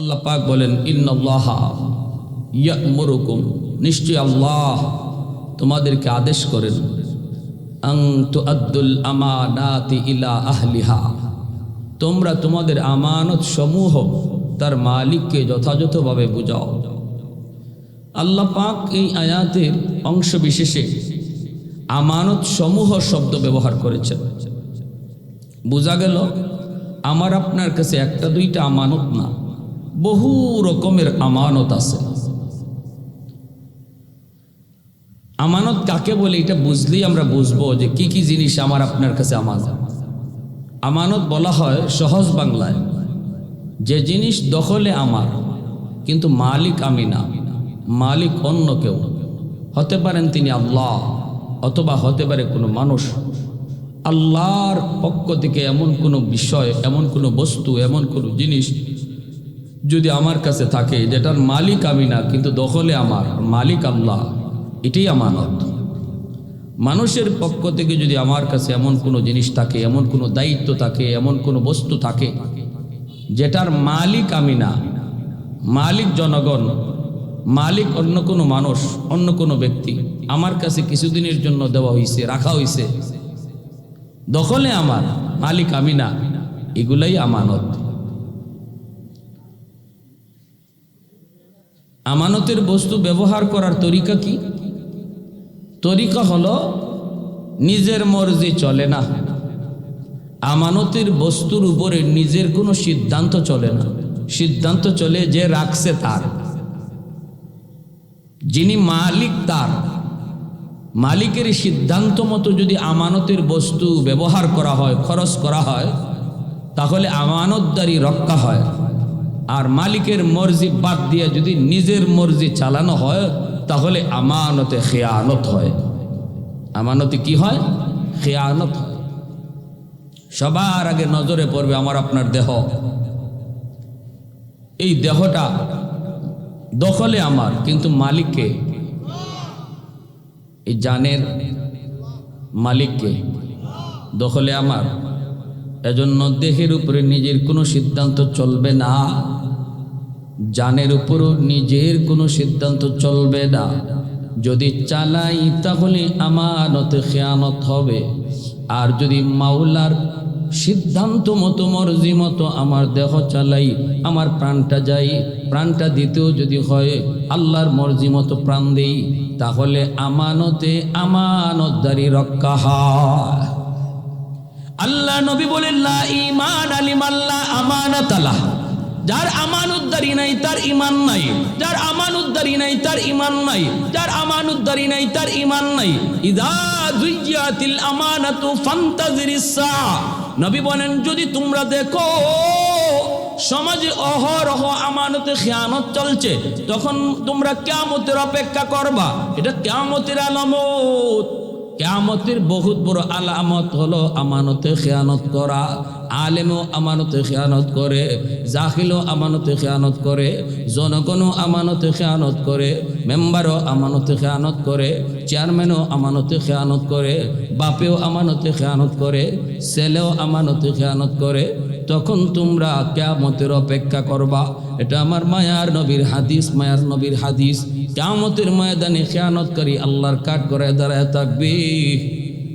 আল্লাহ পাক বলেন ইন্নআল্লাহা ইয়ামুরুকুম। নিশ্চয় আল্লাহ তোমাদেরকে আদেশ করেন আং তু আব্দুল ইলা তোমরা তোমাদের আমানত সমূহ তার মালিককে যথাযথভাবে বুঝাও। আল্লাহ পাক এই আয়াতের অংশ বিশেষে আমানত সমূহ শব্দ ব্যবহার করেছেন। বোঝা গেল, আমার আপনার কাছে একটা দুইটা আমানত না। বহু রকমের আমানত আছে। আমানত কাকে বলে এটা বুঝলেই আমরা বুঝব যে কি কি জিনিস আমার আপনার কাছে আমানত। আমানত বলা হয় সহজ বাংলায়, যে জিনিস দখলে আমার, কিন্তু মালিক আমি না, মালিক অন্য কেউ। হতে পারেন তিনি আল্লাহ, অথবা হতে পারে কোনো মানুষ। আল্লাহর পক্ষ থেকে এমন কোনো বিষয়, এমন কোনো বস্তু, এমন কোনো জিনিস যদি আমার কাছে থাকে, যেটার মালিক আমি না, কিন্তু দখলে আমার, মালিক আল্লাহ, এটাই আমানত। মানুষের পক্ষ থেকে যদি আমার কাছে এমন কোনো জিনিস থাকে, এমন কোনো দায়িত্ব থাকে, এমন কোনো বস্তু থাকে, যেটার মালিক আমি না, মালিক জনগণ, মালিক অন্য কোনো মানুষ, অন্য কোনো ব্যক্তি, আমার কাছে কিছুদিনের জন্য দেওয়া হয়েছে রাখা হয়েছে দখলে আমার, মালিক আমি না, এগুলাই আমানত। আমানতের বস্তু ব্যবহার করার তরিকা কি? তরিকা হলো, নিজের মর্জি চলে না। আমানতের বস্তুর উপরে নিজের কোনো সিদ্ধান্ত চলে না। সিদ্ধান্ত চলে যে রাখছে তার। যিনি মালিক তার। মালিকের সিদ্ধান্ত মতো যদি আমানতের বস্তু ব্যবহার করা হয়, খরচ করা হয়, তাহলে আমানতদারি রক্ষা হয়। আর মালিকের মর্জি বাদ দিয়ে যদি নিজের মর্জি চালানো হয়, তাহলে আমানতে খেয়ানত হয়। আমানতে কি হয়? খেয়ানত সবার আগে নজরে পড়বে আমার আপনার দেহ। এই দেহটা দখলে আমার, কিন্তু মালিককে? এই জানের মালিককে? দখলে আমার। এজন্য দেহের উপরে নিজের কোনো সিদ্ধান্ত চলবে না। জানের উপরও নিজের কোনো সিদ্ধান্ত চলবে না। যদি চালাই, তাহলে আমানত খেয়ানত হবে। আর যদি মাওলার সিদ্ধান্ত মতো, মর্জি মতো আমার দেহ চালাই, আমার প্রাণটা যাই, প্রাণটা দিতেও যদি হয়, আল্লাহর মর্জি মতো প্রাণ দেই, তাহলে আমানতে আমানতদারি রক্ষা হয়। আল্লাহ নবী বলেন, লা ইমান আলিম আল্লাহ আমানত যার আমানুদ্দারি নাই, তার ইমান নাই। যার আমানুদ্দারি নাই, তার ইমান নাই। যার আমানুদ্দারি নাই, তার ইমান নাই। ইদা জুইয়াতিল আমানাতু ফান্তাজিরিস নবী বলেন, যদি তোমরা দেখো, সমাজে অহরহ আমানতে খেয়ানত চলছে, তখন তোমরা কেয়ামতের অপেক্ষা করবা। এটা কেয়ামতের আলামত। কেয়ামতের বহুত বড় আলামত হলো আমানতে খেয়ানত করা, আলেমও আমানতে খেয়ানত করে, জাহিলও আমানতে খেয়ানত করে, জনগণও আমানতে খেয়ানত করে, মেম্বারও আমানতে খেয়ানত করে, চেয়ারম্যানও আমানতে খেয়ানত করে, বাপেও আমানতে খেয়ানত করে, ছেলেও আমানতে খেয়ানত করে, তখন তোমরা কেয়ামতের অপেক্ষা করবা। এটা আমার মায়ার নবীর হাদিস, মায়ার নবীর হাদিস। কেয়ামতের ময়দানে খেয়ানতকারী আল্লাহর কাঠ করে দাঁড়ায় থাকবি।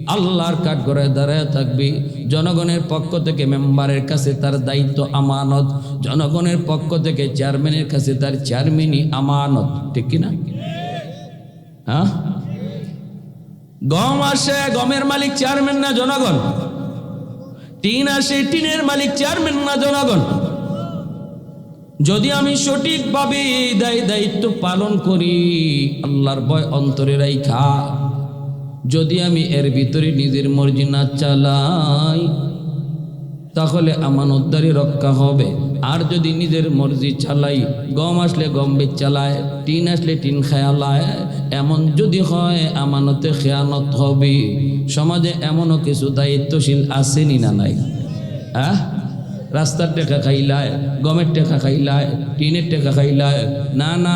আল্লাহর কাঠ করে দাঁড়ায় থাকবি। জনগণের পক্ষ থেকে মেম্বারের কাছে তার দায়িত্ব আমানত। জনগণের পক্ষ থেকে চেয়ারম্যানের কাছে তার চেয়ারম্যানই আমানত। ঠিক কিনা? হ্যাঁ? গম আসে, গমের মালিক চেয়ারম্যান না জনগণ? টিন আসে, টিনের মালিক চেয়ারম্যান না জনগণ? যদি আমি সঠিকভাবে দায় দায়িত্ব পালন করি, আল্লাহর ভয় অন্তরে রাইখা। যদি আমি এর ভিতরে নিজের মর্জি না চালাই, তাহলে আমানতদারি রক্ষা হবে। আর যদি নিজের মর্জি চালাই, গম আসলে গম বেচ চালায় টিন আসলে টিন খেয়ালায় এমন যদি হয় আমানতে খেয়ানত হবে। সমাজে এমনও কিছু দায়িত্বশীল আসেনি না নাই? হ্যাঁ? রাস্তার টেকা খাইলায়, গমের টেকা খাইলায়, টিনের টেকা খাইলায়। না না,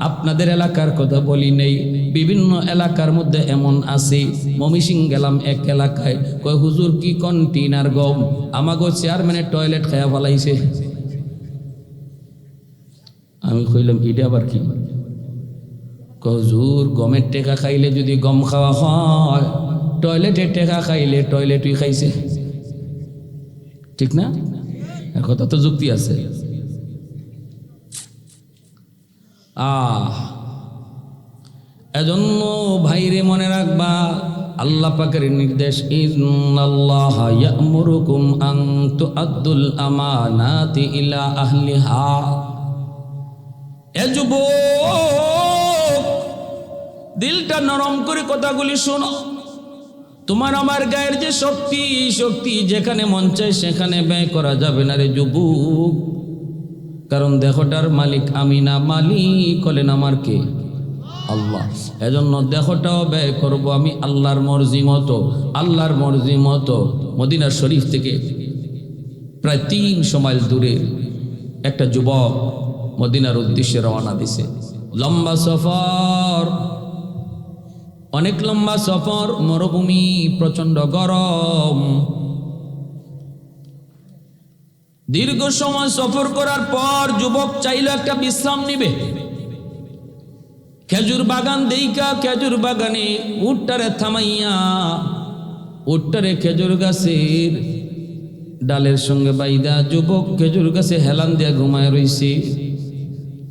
আপনাদের এলাকার কথা বলি নেই। বিভিন্ন এলাকার মধ্যে এমন আছে। মমিসিং গেলাম এক এলাকায়। কয়, হুজুর, কি কন টিন আর গম? আমাগো চেয়ারম্যানের টয়লেট খায়া ফেলাইছে। আমি কইলাম, এটা আবার কি? কজুর গমের টেকা খাইলে যদি গম খাওয়া হয়, টয়লেটের টেকা খাইলে টয়লেটই খাইছে। ঠিক না? কথা তো যুক্তি আছে। আহ, এজন্য ভাইরে মনে রাখবা, আল্লাহ পাকের নির্দেশ ইলা আহলিহা। দিলটা নরম করে কথাগুলি শোনো। তোমার আমার গায়ের যে শক্তি শক্তি যেখানে মন চায় সেখানে ব্যয় করা যাবে না রে যুবক। কারণ দেহটার মালিক আমি না, মালিক হলেন আমার কে? আল্লাহ। এজন্য দেহটাও ব্যয় করব আমি আল্লাহর মর্জি মতো, আল্লাহর মর্জি মতো। মদিনা শরীফ থেকে প্রায় তিনশো মাইল দূরে একটা যুবক মদিনার উদ্দেশ্যে রওনা দিছে। লম্বা সফর অনেক লম্বা সফর, মরুভূমি প্রচণ্ড গরম। দীর্ঘ সময় সফর করার পর যুবক চাইল একটা বিশ্রাম নিবে। খেজুর বাগান দেইকা খেজুর বাগানে উটটারে থামাইয়া উটটারে খেজুর গাছের ডালের সঙ্গে বাইদা যুবক খেজুর গাছে হেলান দিয়া ঘুমায় রইছে।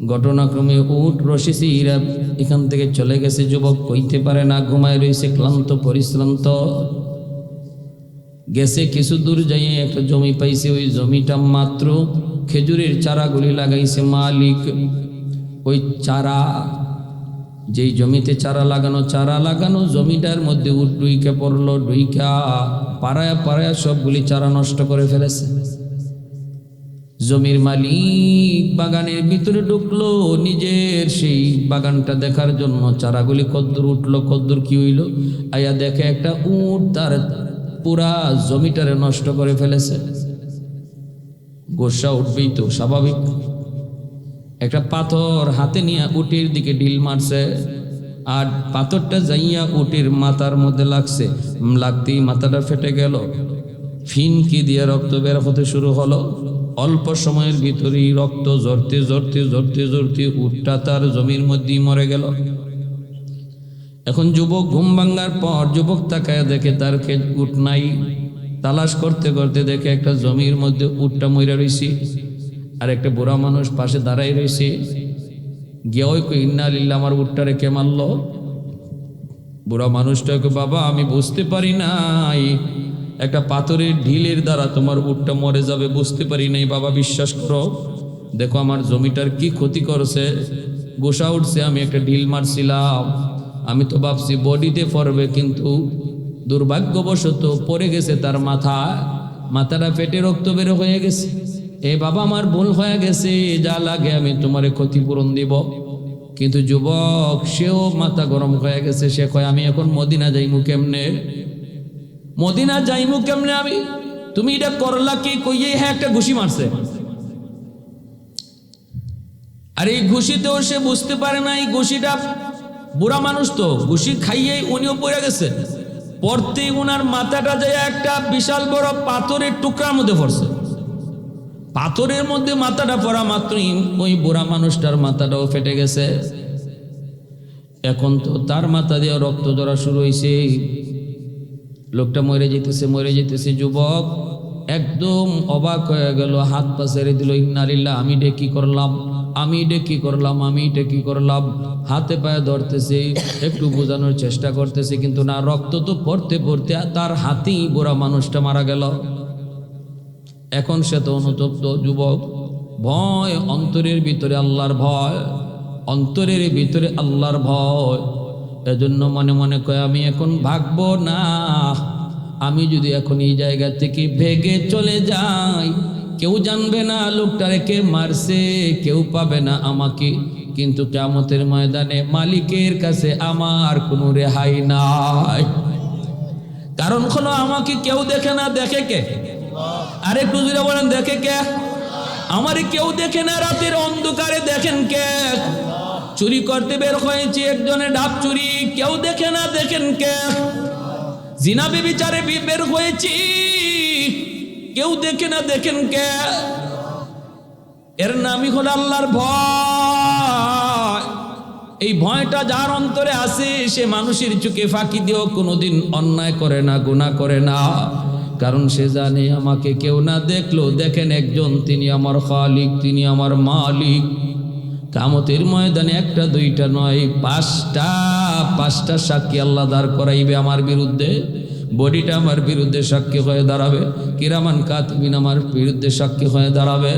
ঘটনাক্রমে উট রশিসি ইরা এখান থেকে চলে গেছে। যুবক কইতে পারে না, ঘুমায় রইছে ক্লান্ত, পরিশ্রান্ত। গেছে কিছু দূর যাইয়ে একটা জমি পাইছে, ওই জমিটা মাত্র খেজুরের চারাগুলি লাগাইছে মালিক। ওই চারা, যেই জমিতে চারা লাগানো চারা লাগানো জমিটার মধ্যে উট ডুইকে পড়ল ডুইকা পাড়ায় পাড়ায় সবগুলি চারা নষ্ট করে ফেলেছে। জমির মালিক বাগানের ভিতরে ঢুকলো, নিজের সেই বাগানটা দেখার জন্য চারাগুলি কদ্দুর উঠল, কদ্দুর কি হইল? আয়া দেখে একটা উট তার পুরা জমিটারে নষ্ট করে ফেলেছে। গোসা উঠবেই তো, স্বাভাবিক। একটা পাথর হাতে নিয়ে উটির দিকে ঢিল মারছে, আর পাথরটা যাইয়া উটির মাথার মধ্যে লাগছে। লাগতেই মাথাটা ফেটে গেল। ফিনকি দিয়ে রক্ত বের হতে শুরু হলো। অল্প সময়ের ভিতরেই রক্ত জড়তে জড়তে জড়তে জড়তে উটটা তার জমির মধ্যেই মরে গেল। এখন যুবক ঘুম ভাঙ্গার পর যুবক তাকায় দেখে তার উট নাই। তালাশ করতে করতে দেখে একটা জমির মধ্যে উটটা মইরা রইছি। আর একটা বুড়া মানুষ পাশে দাঁড়াই রয়েছে গিয়ে ওই কই, ইন্না লিল্লা আমার উটটা রেখে মারল? বুড়া মানুষটাকে, বাবা, আমি বুঝতে পারি নাই। একটা পাথরের ঢিলের দ্বারা তোমার উটটা মরে যাবে, বুঝতে পারি নাই, বাবা, বিশ্বাস করো। দেখো, আমার জমিটার কি ক্ষতি করছে। গোসা উঠছে, আমি একটা ঢিল মারছিলাম। আমি তো ভাবছি, বডিতে পড়বে, কিন্তু দুর্ভাগ্যবশত পড়ে গেছে তার মাথা। মাথাটা পেটে রক্ত বেরো হয়ে গেছে। এ বাবা, আমার ভুল হয়ে গেছে, যা লাগে আমি তোমারে ক্ষতিপূরণ দিব। কিন্তু যুবক, সেও মাথা গরম হয়ে গেছে। সে কয়, আমি এখন মদিনা যাই যাইমু কেমনে? মদিনা যাইমু কেমনে আমি? তুমি এটা করলা কি? কইয়ে হ্যাঁ একটা ঘুষি মারছে। আর এই ঘুষিতেও সে বুঝতে পারে না, এই ঘুষিটা বুড়া মানুষ তো, ঘুষি খাইয়েই উনিও পড়ে গেছে। পড়তেই উনার মাথাটা যায় একটা বিশাল বড় পাথরের টুকরার মধ্যে পড়ছে। পাথরের মধ্যে মাথাটা পড়া মাত্রই ওই বুড়া মানুষটার মাথাটাও ফেটে গেছে। এখন তো তার মাথা দিয়ে রক্ত ধরা শুরু হয়েছে লোকটা মরে যেতেছে মরে যেতেছে, যুবক। একদম অবাক হয়ে গেল, হাত পা ছেড়ে দিল ইন্নারিল্লা আমি ডে কি করলাম? আমি ডে কি করলাম? আমি ডে কি করলাম? হাতে পায়ে ধরতেছে, একটু বোঝানোর চেষ্টা করতেছে, কিন্তু না, রক্ত তো পড়তে পড়তে তার হাতেই বুড়া মানুষটা মারা গেল। এখন সে তো অনুতপ্ত, যুবক। ভয়, অন্তরের ভিতরে আল্লাহর ভয়। অন্তরের ভিতরে আল্লাহর ভয়। এজন্য মনে মনে কয়, আমি এখন ভাগবো না। আমি যদি এখন এই জায়গা থেকে ভেগে চলে যাই, কেউ জানবে না লোকটারে কে মারছে, কেউ পাবে না আমাকে। কিন্তু কেমতের ময়দানে মালিকের কাছে আমার কোনো রেহাই নাই। কারণ হলো আমাকে কেউ দেখে না, দেখে কে? আরে একটু জুড়ে বলেন, দেখে কে? আমারে কেউ দেখে না, রাতের অন্ধকারে দেখেন কে? চুরি করতে বের হয়েছে, একজনে ডাব চুরি, কেউ দেখে না, দেখেন কে? জিনাবি বিচারে বের হয়েছি, কেউ দেখে না, দেখেন কে? এর নামই হলো আল্লাহর ভয়। এই ভয়টা যার অন্তরে আছে, সে মানুষের চোখে ফাঁকি দিয়েও কোনোদিন অন্যায় করে না গুণা করে না। কারণ সে জানে আমাকে কেউ না দেখল। দেখেন একজন, তিনি আমার খালিক, তিনি আমার মালিক। কামতের ময়দানে একটা, দুইটা, নয়, পাঁচটা পাঁচটা সাক্ষী আল্লাহ দাঁড় করাইবে আমার বিরুদ্ধে। বডিটা আমার বিরুদ্ধে সাক্ষী হয়ে দাঁড়াবে, কিরামান কাতবিন আমার বিরুদ্ধে সাক্ষী হয়ে দাঁড়াবে।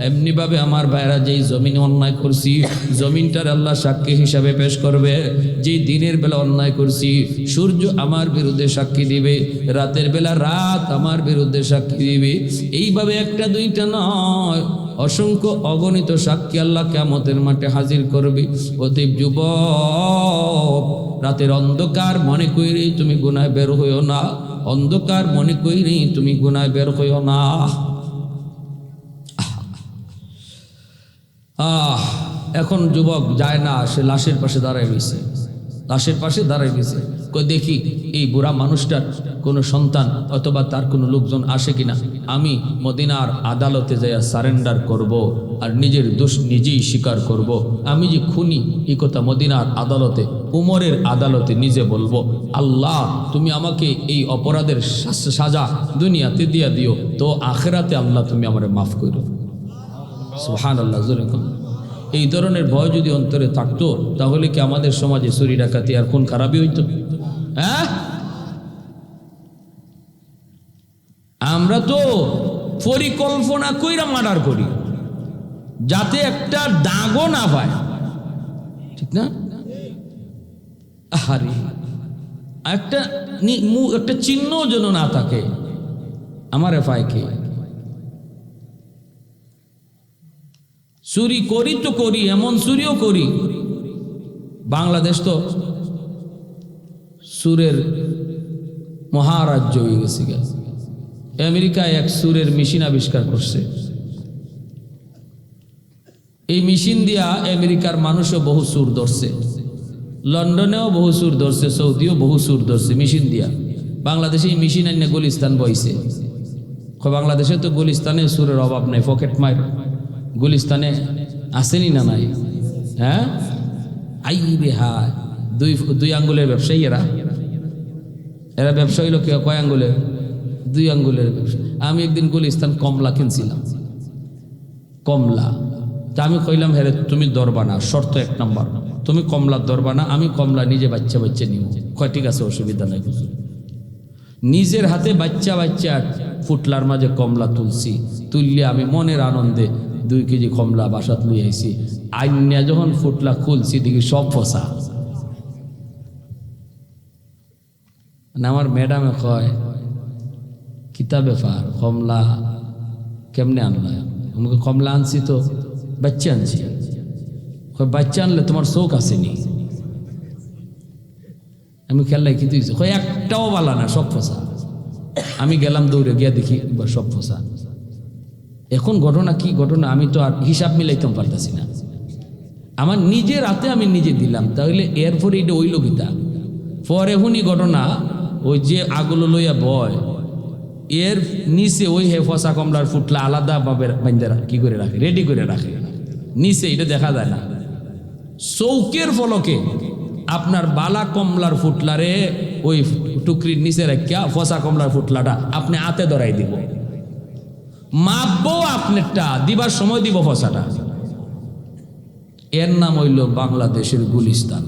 এমনিভাবে আমার ভাইরা যেই জমিনে অন্যায় করছি, জমিনটার আল্লাহ সাক্ষী হিসাবে পেশ করবে। যেই দিনের বেলা অন্যায় করছি, সূর্য আমার বিরুদ্ধে সাক্ষী দিবে, রাতের বেলা রাত আমার বিরুদ্ধে সাক্ষী দিবে। এইভাবে একটা দুইটা নয় অসংখ্য অগণিত সাক্ষী আল্লাহ কেমতের মাঠে হাজির করবে। অতীব যুবক, রাতের অন্ধকার মনে কইরে তুমি গুনায় বের হইও না। অন্ধকার মনে কইরে তুমি গুনায় বের হইও না। আহ, এখন যুবক যায় না, সে লাশের পাশে দাঁড়ায় গেছে লাশের পাশে দাঁড়ায় গেছে দেখি এই বুড়া মানুষটার কোনো সন্তান অথবা তার কোনো লোকজন আসে কিনা, আমি মদিনার আদালতে যাইয়া সারেন্ডার করব আর নিজের দোষ নিজেই স্বীকার করব। আমি যে খুনি এই কথা মদিনার আদালতে, উমরের আদালতে নিজে বলব, আল্লাহ, তুমি আমাকে এই অপরাধের সাজা দুনিয়াতে দিয়া দিও, তো আখেরাতে আল্লাহ তুমি আমার মাফ করো সুহান আল্লাহ এই ধরনের ভয় যদি অন্তরে থাকতো, তাহলে কি আমাদের সমাজে চুরি ডাকাতি আর খুন খারাপই হইতো? আমরা তো পরিকল্পনা কইরা মার্ডার করি, যাতে একটা দাগও না পায় ঠিক না? আরে একটা একটা চিহ্ন যেন না থাকে আমার এফআই কে চুরি করি তো করি, এমন চুরিও করি। বাংলাদেশ তো সুরের মহারাজ্য হয়ে গেছে আমেরিকায় এক সুরের মেশিন আবিষ্কার করছে। এই মেশিন দিয়া আমেরিকার মানুষও বহু সুর ধরছে। লন্ডনেও বহু সুর ধরছে, সৌদিও বহু সুর ধরছে মেশিন দিয়া। বাংলাদেশে এই মেশিন আইনে গুলিস্তান বইছে। বাংলাদেশে তো গুলিস্তানে সুরের অভাব নাই, পকেট মার গুলিস্তানে আসেনি না নাই? হ্যাঁ? আই রে হায়, দুই দুই আঙ্গুলের ব্যবসায়ী এরা ব্যবসা হইল কয় আঙ্গুলের দুই আঙ্গুলের ব্যবসা। আমি একদিন গুলিস্তান কমলা কিনছিলাম। কমলা। তা আমি কইলাম হ্যাঁ তুমি দরবা না শর্ত এক নম্বর। তুমি কমলার দরবা না আমি কমলা নিজে বাচ্চা বাচ্চা নিব। কয়, ঠিক আছে, অসুবিধা নাই। নিজের হাতে বাচ্চা বাচ্চা ফুটলার মাঝে কমলা তুলছি। তুললে আমি মনের আনন্দে দুই কেজি কমলা বাসাত লই আইছি আইনিয়া যখন ফুটলা খুলছি, দেখি সব ফসা। আমার ম্যাডামে কয় কিতা ব্যাপার কমলা কেমনে আনলা আমাকে, কমলা আনছি তো, বাচ্চা আনছি। কয়, বাচ্চা আনলে তোমার শোক আসেনি। আমি খেললাই কিন্তু কয়, একটাও বালা না, সব ফসা। আমি গেলাম দৌড়ে, গিয়া দেখি সব ফসা। এখন ঘটনা কি ঘটনা, আমি তো আর হিসাব মিলাইতে পারতেছি না। আমার নিজের রাতে আমি নিজে দিলাম, তাহলে এরপরে এটা ওইল গীতা পরে হুনি ঘটনা ওই যে আগুলো লইয়া বয়, এর নিচে ওই হে ফসা কমলার ফুটলা আলাদাভাবে বাইন্দে রাখে কি করে রাখে? রেডি করে রাখে। নিচে এটা দেখা যায় না। চৌকের ফলকে আপনার বালা কমলার ফুটলারে ওই টুকরির নিচে রাখিয়া ফসা কমলার ফুটলাটা আপনি হাতে ধরাই দিব। মাপবো আপনারটা, দিবার সময় দিব ফসাটা। এর নাম হইল বাংলাদেশের গুলিস্তান।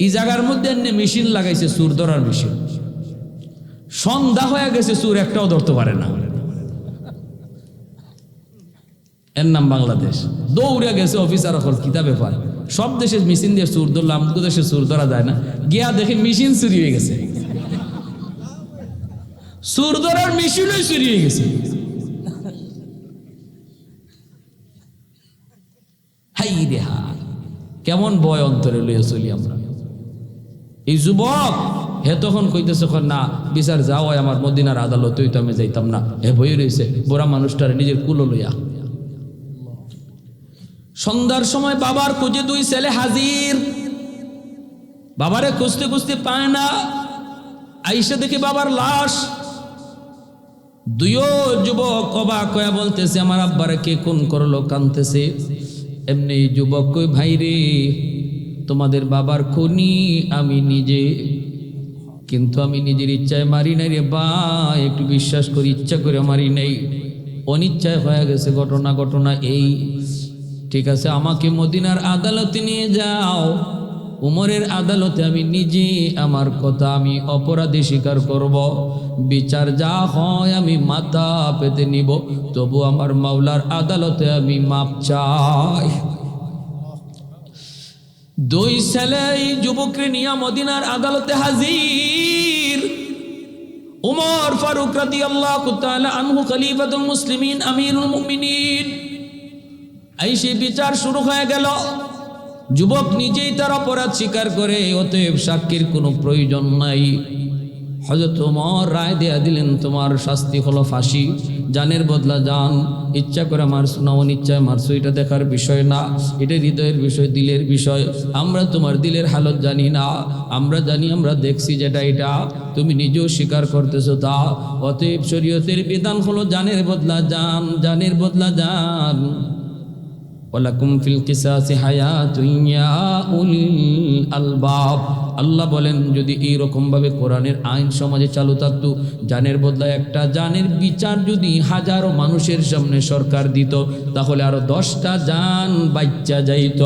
এই জায়গার মধ্যে এমনি মেশিন লাগাইছে সুর ধরার মেশিন। সন্ধ্যা হয়ে গেছে, সুর একটাও ধরতে পারে না। এর নাম বাংলাদেশ। দৌড়ে গেছে, অফিসার হল কিতা ব্যাপার সব দেশে মেশিন দিয়ে সুর ধরলাম আমাদের দেশে সুর ধরা যায় না। গিয়া দেখে মেশিন চুরি হয়ে গেছে। সুর ধরার মেশিনই চুরি হয়ে গেছে। হাই কেমন ভয় অন্তরে লইয়া চলি আমরা। এই যুবক, হে তখন কইতেছে "খন না বিচার যাও আমার মদিনার আদালত তো আমি যাইতাম না। হে ভয় রয়েছে বুড়া মানুষটার নিজের কুলো লইয়া। সন্ধ্যার সময় বাবার খুঁজে দুই ছেলে হাজির। বাবারে খুঁজতে খুঁজতে পায় না। আইসা দেখি বাবার লাশ। দুইও যুবক কবা কয়া বলতেছে, আমার আব্বারে কে কোন করল, কানতেছে? এমনি যুবক কই ভাই রে তোমাদের বাবার খনি আমি নিজে। কিন্তু আমি নিজের ইচ্ছায় মারি নাই রে বা, একটু বিশ্বাস করি, ইচ্ছা করে মারি নাই। অনিচ্ছায় হয়ে গেছে ঘটনা ঘটনা এই। ঠিক আছে, আমাকে মদিনার আদালতে নিয়ে যাও। উমরের আদালতে আমি নিজে আমার কথা, আমি অপরাধী স্বীকার করব। বিচার যা হয় আমি মাথা পেতে নিব, তবু আমার মাওলার আদালতে আমি মাপ চাই। দুই ছেলে এই নিয়া নিয়ে মদিনার আদালতে হাজির। উমর ফারুক রাদি আল্লাহ আনহু খলিফাতুল মুসলিমিন, আমিরুল মুমিনিন। এই সেই বিচার শুরু হয়ে গেল। যুবক নিজেই তার অপরাধ স্বীকার করে, অতএব সাক্ষীর কোনো প্রয়োজন নাই। হজরত উমর রায় দেয়া দিলেন, তোমার শাস্তি হলো ফাঁসি। জানের বদলা জান ইচ্ছা করে মারছো না, অনিচ্ছায় মারছো, এটা দেখার বিষয় না। এটা হৃদয়ের বিষয়, দিলের বিষয়। আমরা তোমার দিলের হালত জানি না। আমরা জানি, আমরা দেখছি যেটা এটা। তুমি নিজেও স্বীকার করতেছো তা। অতএব শরীয়তের বিধান হলো জানের বদলা জান জানের বদলা জান ওয়ালাকুম ফিল কিসাসি হায়াতুন ইয়া উলিল আলবাব। আল্লাহ বলেন, যদি এই রকম ভাবে কোরআনের আইন সমাজে চালু থাকতো, জানের বদলায় একটা জানের বিচার যদি হাজারো মানুষের সামনে সরকার দিত, তাহলে আরও দশটা জান বাচ্চা যাইত।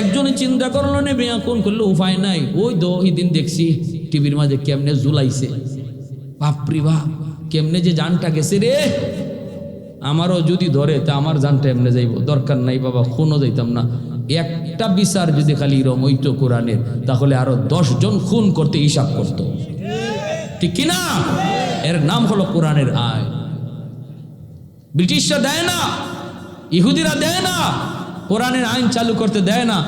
একজনে চিন্তা করল, নেবে কোন করল উপায় নাই। ওই ওই দিন দেখছি, টিভির মাঝে কেমনে জুলাইছে বাপরি বাপ, কেমনে যে জানটা গেছে রে! আমারও যদি ধরে, তা আমার জানটা এমনি যাইব। দরকার নাই বাবা, খুনও যাইতাম না। একটা বিচার যদি খালি এরম হইতো কোরআনের। তাহলে আরও জন খুন করতে হিসাব করত। ঠিক কিনা? এর নাম হলো কোরআনের আয়। ব্রিটিশরা দেয় না, ইহুদিরা দেয় না, কোরআনের আইন চালু করতে দেয় না।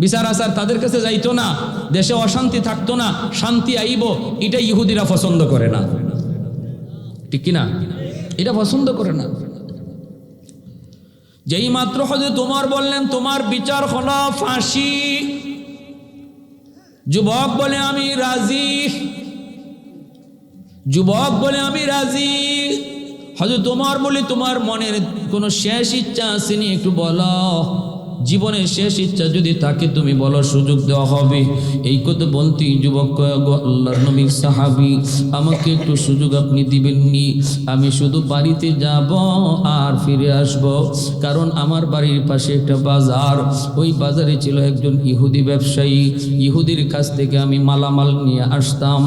বিচার আচার তাদের কাছে যাইতো না, দেশে অশান্তি থাকতো না, শান্তি আইব এটা ইহুদিরা পছন্দ করে না। ঠিক কিনা? এটা পছন্দ করে না। যেই মাত্র হজে তোমার বললেন, তোমার বিচার হলো ফাঁসি। যুবক বলে, আমি রাজি। যুবক বলে, আমি রাজি। হয়তো তোমার বলে, তোমার মনের কোনো শেষ ইচ্ছা আসেনি একটু বলো। জীবনের শেষ ইচ্ছা যদি তাকে তুমি বলো সুযোগ দেওয়া হবে। এই কথা বলতেই যুবক নবীর সাহাবি, আমাকে একটু সুযোগ আপনি দিবেননি। আমি শুধু বাড়িতে যাব আর ফিরে আসব, কারণ আমার বাড়ির পাশে একটা বাজার। ওই বাজারে ছিল একজন ইহুদি ব্যবসায়ী। ইহুদির কাছ থেকে আমি মালামাল নিয়ে আসতাম।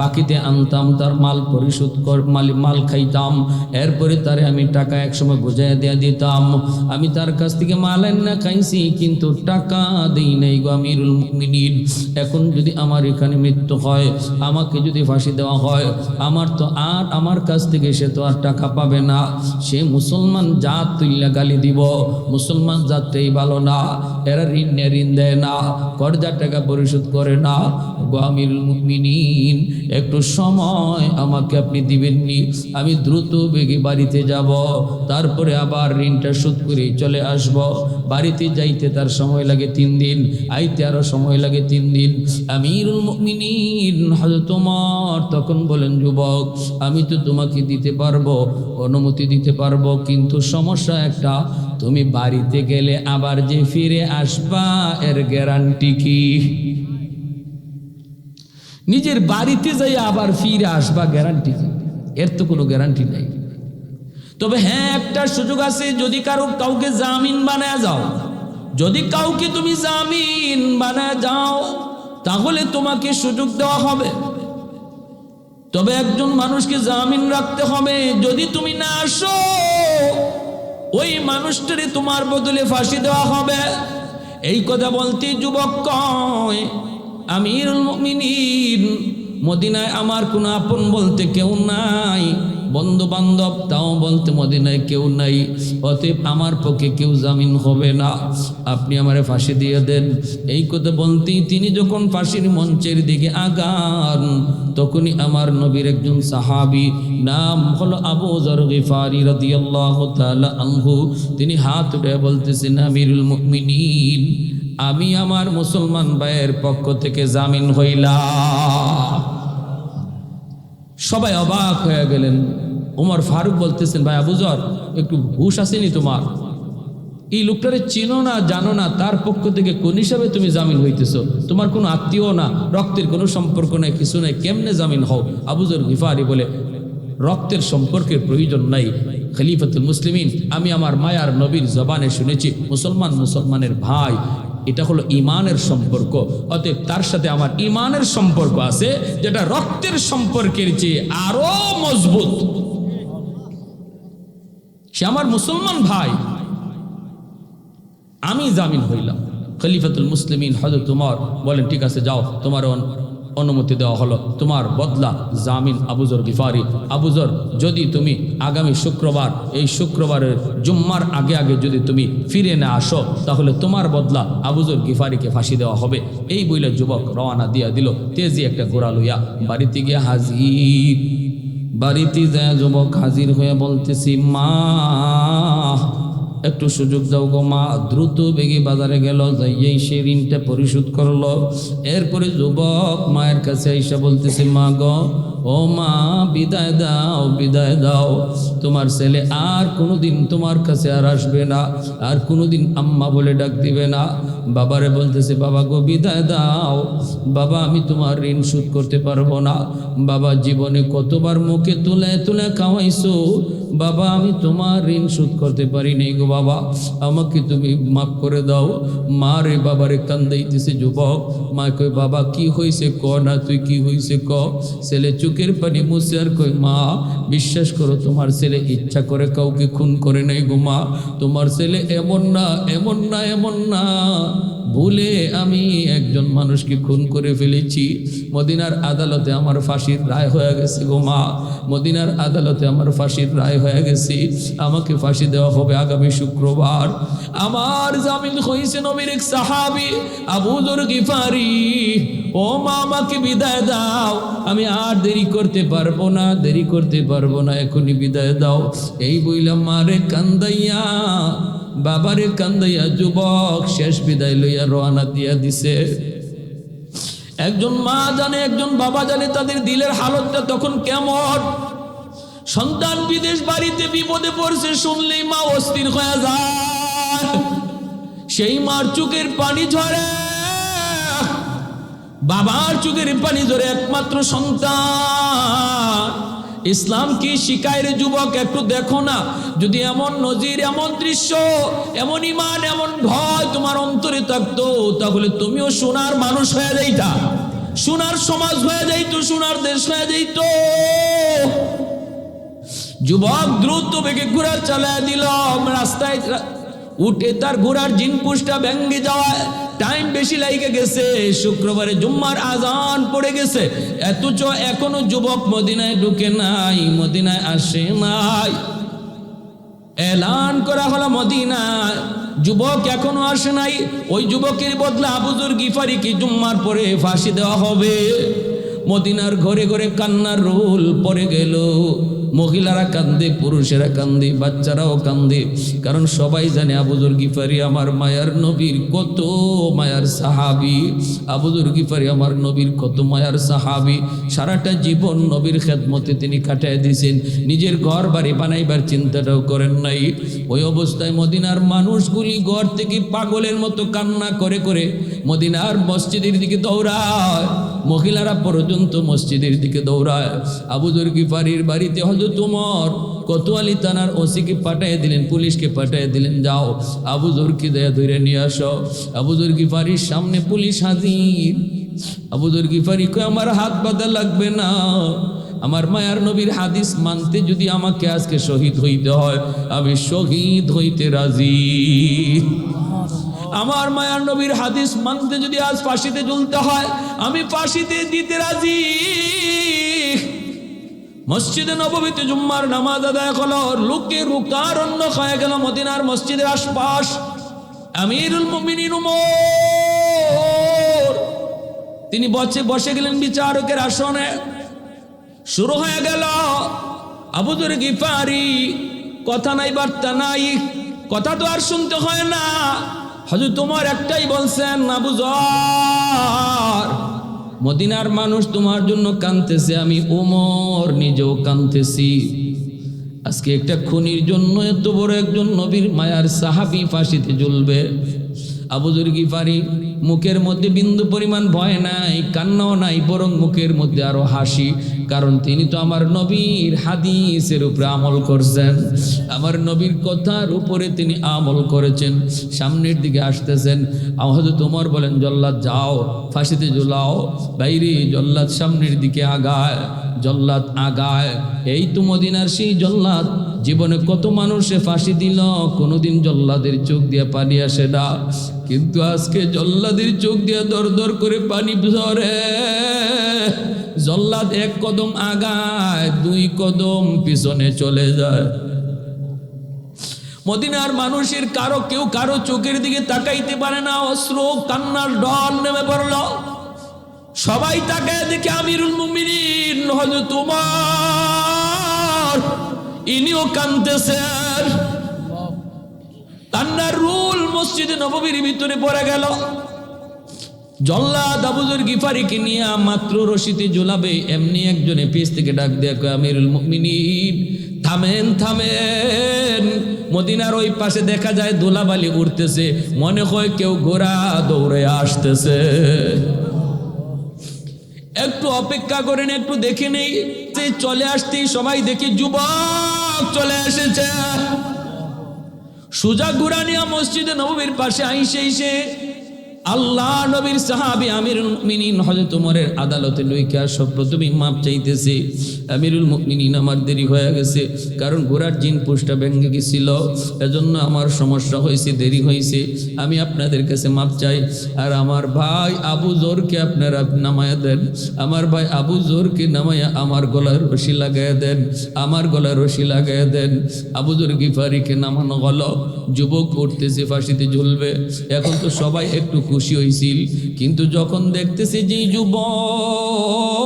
বাকিতে আনতাম, তার মাল পরিশোধ কর, মাল মাল খাইতাম। এরপরে তারে আমি টাকা একসময় বোঝাই দেয়া দিতাম। আমি তার কাছ থেকে মাল না খাইছি কিন্তু টাকা দেই নাই গো আমিরুল মুমিনিন। এখন যদি আমার এখানে মৃত্যু হয়, আমাকে যদি ফাঁসি দেওয়া হয়, আমার তো আর আমার কাছ থেকে সে তো আর টাকা পাবে না। সে মুসলমান জাত তুইলা গালি দিব, মুসলমান জাতটাই ভালো না, এরা ঋণ নেয় ঋণ দেয় না, কর্জার টাকা পরিশোধ করে না। গো আমিরুল একটু সময় আমাকে আপনি দিবেননি আমি দ্রুত বেগে বাড়িতে যাব, তারপরে আবার ঋণটা শোধ করে চলে আসব। বাড়িতে যাইতে তার সময় লাগে তিন দিন, আইতে আরও সময় লাগে তিন দিন। আমিরুল মুমিনিন হযরত তোমার তখন বলেন, যুবক, আমি তো তোমাকে দিতে পারব, অনুমতি দিতে পারব, কিন্তু সমস্যা একটা, তুমি বাড়িতে গেলে আবার যে ফিরে আসবা, এর গ্যারান্টি কি? নিজের বাড়িতে যাই আবার ফিরে আসবা গ্যারান্টি কি? এর তো কোনো গ্যারান্টি নাই। তবে হ্যাঁ একটা সুযোগ আছে, যদি কারও কাউকে জামিন বানায় যাও যদি কাউকে তুমি জামিন বানা যাও তাহলে তোমাকে সুযোগ দেওয়া হবে। তবে একজন মানুষকে জামিন রাখতে হবে। যদি তুমি না আসো, ওই মানুষটারে তোমার বদলে ফাঁসি দেওয়া হবে। এই কথা বলতে যুবক কয় মদিনায় আমার কোনো আপন বলতে কেউ নাই। বন্ধু বান্ধব তাও বলতে মদিনায় কেউ নাই। অতএব আমার পক্ষে কেউ জামিন হবে না। আপনি আমারে ফাঁসি দিয়ে দেন। এই কথা বলতেই তিনি যখন ফাঁসির মঞ্চের দিকে আগান, তখনই আমার নবীর একজন সাহাবি, নাম হলো আবু জর গিফারি রাদিয়াল্লাহু তাআলা আনহু, তিনি হাত উঠে বলতেছেন, আমিরুল মুমিনিন, আমি আমার মুসলমান ভাইয়ের পক্ষ থেকে জামিন হইলাম। সবাই অবাক হয়ে গেলেন। ওমর ফারুক বলতেছেন, ভাই আবুজর একটু হুশ আসেনি তোমার? এই লোকটারে চিনো না, জানো না, তার পক্ষ থেকে কোন হিসাবে তুমি জামিন হইতেছ? তোমার কোনো আত্মীয় না, রক্তের কোনো সম্পর্ক নাই, কিছু নাই, কেমনে জামিন হও? আবুজর গিফারি বলে, রক্তের সম্পর্কের প্রয়োজন নাই, খলিফাতুল মুসলিমিন, আমি আমার মায়ার নবীর জবানে শুনেছি, মুসলমান মুসলমানের ভাই, এটা হলো ইমানের সম্পর্ক, অতএব তার সাথে আমার ইমানের সম্পর্ক আছে, যেটা রক্তের সম্পর্কের চেয়ে আরও মজবুত। সে আমার মুসলমান ভাই। আমি জামিন হইলাম। খলিফাতুল মুসলিমিন হজরত উমর বলেন, ঠিক আছে, যাও, তোমার অনুমতি দেওয়া হলো। তোমার বদলা জামিন আবুজর গিফারি। আবুজর যদি তুমি আগামী শুক্রবার, এই শুক্রবারের জুম্মার আগে আগে যদি তুমি ফিরে না আসো, তাহলে তোমার বদলা আবুজর গিফারিকে ফাঁসি দেওয়া হবে। এই বইলে যুবক রওনা দিয়া দিল। তেজি একটা ঘোড়া লইয়া বাড়িতে গিয়ে হাজির। বাড়িতে যায় যুবক হাজির হয়ে বলতেছি, মা, একটু সুযোগ দাও গো মা। দ্রুত বেগে বাজারে গেল যাইয়েই সে ঋণটা পরিশোধ করল। এরপরে যুবক মায়ের কাছে এসে বলতেছে, মা গো ও মা, বিদায় দাও বিদায় দাও। তোমার ছেলে আর কোনোদিন তোমার কাছে আর আসবে না, আর কোনোদিন আম্মা বলে ডাক দিবে না। বাবারে বলতেছে, বাবা গো, বিদায় দাও। বাবা, আমি তোমার ঋণ শোধ করতে পারব না। বাবা, জীবনে কতবার মুখে তুলে তুলে খাওয়াইছো। বাবা, আমি তোমার ঋণ শোধ করতে পারি নাই গো বাবা। আমাকে তুমি মাফ করে দাও। মা রে বাবারে কান্দাইতেছে, যুবক, মা কই বাবা, কি হয়েছে ক না, তুই কি হয়েছে ক। ছেলে চোখের পানি মুছে আর কই মা, বিশ্বাস করো, তোমার ছেলে ইচ্ছা করে কাউকে খুন করে নাই গো মা। তোমার ছেলে এমন না এমন না এমন না। ভুলে আমি একজন মানুষকে খুন করে ফেলেছি। মদিনার আদালতে আমার ফাঁসির রায় হয়ে গেছে গো মা। মদিনার আদালতে আমার ফাঁসির রায় হয়ে গেছে। আমাকে ফাঁসি দেওয়া হবে আগামী শুক্রবার। আমার জামিন হয়েছে নবীর এক সাহাবি আবুদর গিফারি। ও মা, আমাকে বিদায় দাও। আমি আর দেরি করতে পারব না, দেরি করতে পারব না, এখনই বিদায় দাও। এই বইলাম মারে কান্দাইয়া। বাবারে কান্দাইয়া যুবক শেষ বিদায় লইয়া রওনা দিয়া দিছে। একজন মা জানে, একজন বাবা জানে তাদের দিলের হালতটা তখন কেমন। সন্তান বিদেশ বাড়িতে বিপদে পড়ছে, শুনলেই মা অস্থির হয়ে যায়। সেই মার চোখের পানি ঝরে। বাবার চোখের পানি ঝরে একমাত্র সন্তান। ইসলাম কি শিকায় যুবক একটু দেখো না? যদি এমন নজির, এমন দৃশ্য, এমন ইমান, এমন ভয় তোমার অন্তরে থাকতো, তাহলে তুমিও সোনার মানুষ হয়ে যাইতা। সোনার সমাজ হয়ে যাইত, সোনার দেশ হয়ে যাইত। যুবক দ্রুত বেগে ঘোড়া চালায় দিল, রাস্তায় উঠে তার ঘোড়ার জিনপুষটা ভেঙ্গে যাওয়ায় টাইম বেশি লাগে গেছে। শুক্রবারে জুম্মার আজান পড়ে গেছে। এতচ এখনও যুবক মদিনায় ঢুকে নাই, মদিনায় আসে নাই। এলান করা হলো মদিনায়। যুবক এখনও আসে নাই। ওই যুবকের বদলে আবুজুর গিফারি কি জুম্মার পরে ফাঁসি দেওয়া হবে। মদিনার ঘরে ঘরে কান্নার রোল পড়ে গেল। মহিলারা কান্দে, পুরুষেরা কান্দে, বাচ্চারাও কান্দে। কারণ সবাই জানে আবুজুর গিফারি আমার মায়ার নবীর কত মায়ার সাহাবি। আবুজুর গিফারি আমার নবীর কত মায়ার সাহাবি। সারাটা জীবন নবীর খেদমতে তিনি কাটায় দিয়েছেন। নিজের ঘর বাড়ি বানাইবার চিন্তাটাও করেন নাই। ওই অবস্থায় মদিনার মানুষগুলি ঘর থেকে পাগলের মতো কান্না করে করে মদিনার মসজিদের দিকে দৌড়ায়। মহিলারা পর্যন্ত মসজিদের দিকে দৌড়ায়। আবুদুর গিফারির বাড়িতে হজরত উমর কোতোয়ালি থানার ওসিকে পাঠিয়ে দিলেন, পুলিশকে পাঠিয়ে দিলেন, যাও আবুজুরকে দেয়া ধরে নিয়ে আসো। আবুজুর গিফারির সামনে পুলিশ হাজির। আবুদুর গিফারি কয়, আমার হাত বাঁধা লাগবে না। আমার মায়ার নবীর হাদিস মানতে যদি আমাকে আজকে শহীদ হইতে হয়, আমি শহীদ হইতে রাজি। আমার মায়ার নবীর হাদিস মানতে যদি আজ ফাঁসিতে ঝুলতে হয়, আমি ফাঁসিতে দিতে রাজি। মসজিদে নবমীতে জুম্মার নামাজ আদায় হলো লোকে রুকারণ্য হয়ে গেল মদিনার মসজিদের আশপাশ। আমিরুল তিনি বসে বসে গেলেন বিচারকের আসনে। শুরু হয়ে গেল আবুদুর গিফারি, কথা নাই বার্তা নাই, কথা তো আর শুনতে হয় না। হজরত তোমার একটাই বলছেন আবুজর মদিনার মানুষ তোমার জন্য কানতেছে আমি ওমর নিজেও কানতেছি আজকে একটা খুনির জন্য এত বড় একজন নবীর মায়ার সাহাবি ফাঁসিতে জ্বলবে। আবুজুর গিফারি মুখের মধ্যে বিন্দু পরিমাণ ভয় নাই, কান্নাও নাই, বরং মুখের মধ্যে আরও হাসি। কারণ তিনি তো আমার নবীর হাদিসের উপরে আমল করছেন। আমার নবীর কথার উপরে তিনি আমল করেছেন। সামনের দিকে আসতেছেন। হয়তো তোমার বলেন, জল্লাদ যাও, ফাঁসিতে ঝুলাও, বাইরে জল্লাদ সামনের দিকে আগায়। জল্লাদ আগায়। এই তো মদিনার সেই জল্লাদ। জীবনে কত মানুষে ফাঁসি দিল, কোনোদিন জল্লাদের চোখ দিয়ে পানি আসে না। কিন্তু আজকে জল্লাদের চোখ দিয়ে দর দর করে পানি ঝরে। জল্লাদ এক কদম আগায়, দুই কদম পিছনে চলে যায়। মদিনার মানুষের কারও কেউ কারও চোখের দিকে তাকাইতে পারে না। অস্ত্র কান্নার ডল নেমে পড়ল। সবাই তাকে দেখে আমিরুল মুমিনিন হয়তো তোমার ইনিও কানতেছেন কান্নার রুল মসজিদে নববীর ভিতরে পড়ে গেল। জল্লাদ আবুজুর গিফারিকে নিয়ে মাত্র রশিতে ঝোলাবে, এমনি একজনে পিস থেকে ডাক দেয়া কয়, আমিরুল মুমিনিন, থামেন থামেন। মদিনার ওই পাশে দেখা যায় দোলাবালি উঠতেছে, মনে হয় কেউ ঘোড়া দৌড়ে আসতেছে। একটু অপেক্ষা করেন, একটু দেখে নেই সে চলে আসতেই সবাই দেখি যুবক চলে এসেছে। সুজা গুরানিয়া মসজিদে নবীর পাশে আইসে এসে আল্লাহ নবীর সাহাবি আমিরুল মুমিনিন হযরত ওমরের আদালতে লইকা সব প্রথমেই মাপ চাইতেছে, আমিরুল মুমিনিন আমার দেরি হয়ে গেছে, কারণ ঘোড়ার জিন পুষ্টা ভেঙে গেছিল, এজন্য আমার সমস্যা হয়েছে, দেরি হয়েছে। আমি আপনাদের কাছে মাপ চাই, আর আমার ভাই আবু জোরকে আপনারা নামায়া দেন, আমার ভাই আবু জোরকে নামায়া আমার গলার রশি লাগাইয়া দেন, আমার গলার রশি লাগাইয়া দেন। আবু জোর গিফারিকে নামানো গল যুবক উঠতেছে, ফাঁসিতে ঝুলবে। এখন তো সবাই একটু খুশি হয়েছিল কিন্তু যখন দেখতেছে যে যুবক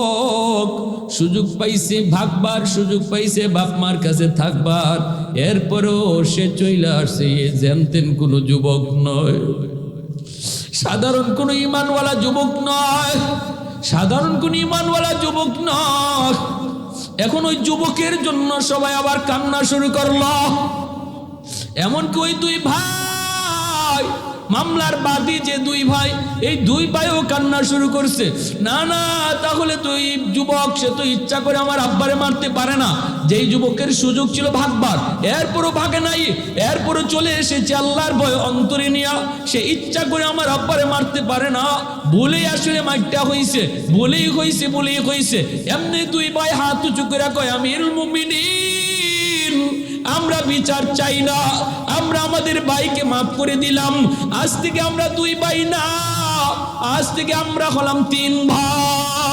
সুযোগ পাইছে, ভাগবার সুযোগ পাইছে, বাপ মার কাছে থাকবার, এরপরেও সে চইলা আসছে, এ জানতেন কোনো যুবক নয়। সাধারণ কোনো ইমানওয়ালা যুবক নয়। সাধারণ কোন ইমানওয়ালা যুবক নয়। এখন ওই যুবকের জন্য সবাই আবার কান্না শুরু করল। এমনকি ওই দুই ভাই মামলার বাদী যে দুই ভাই, এই দুই ভাইও কান্না শুরু করছে। না না, তাহলে তুই যুবক, সে তো ইচ্ছা করে আমার আব্বারে মারতে পারে না। যেই যুবকের সুযোগ ছিল ভাগবার, এরপরও ভাগে নাই, এরপরও চলে এসেছে আল্লাহর ভয় অন্তরে নিয়া। সে ইচ্ছা করে আমার আব্বারে মারতে পারে না। বলেই আসলে মাইরটা হইছে বলেই হইছে বলেই হইছে। এমনি দুই ভাই হাত উঁচু করে কয় আমি মুমিনিন। আমরা বিচার চাই না। আমরা আমাদের ভাইকে মাফ করে দিলাম। আজ থেকে আমরা দুই ভাই না। আজ থেকে আমরা হলাম তিন ভাই।